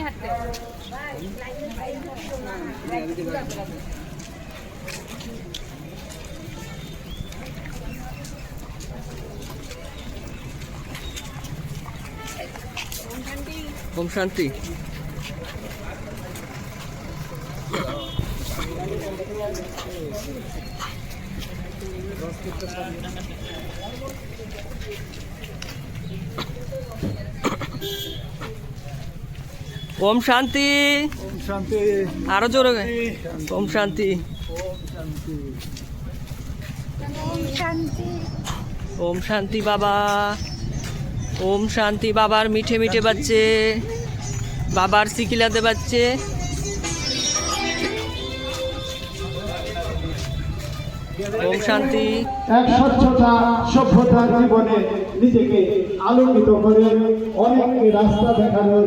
নিয়ে হাঁটতে ওম শান্তি Thank you. ওম শান্তি। শান্তি। আরও জোরে ওম শান্তি। ওম শান্তি। বাবা। ওম শান্তি বাবার মিঠে মিঠে বাচ্চে বাবার সিকিলাতে বাচ্চে ওম শান্তি। এক স্বচ্ছতা সভ্যতা জীবনে নিজেকে আলোকিত করে অনেককে রাস্তা দেখানোর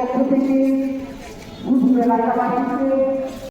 পক্ষ থেকে বুঝবে এলাকাবাসীকে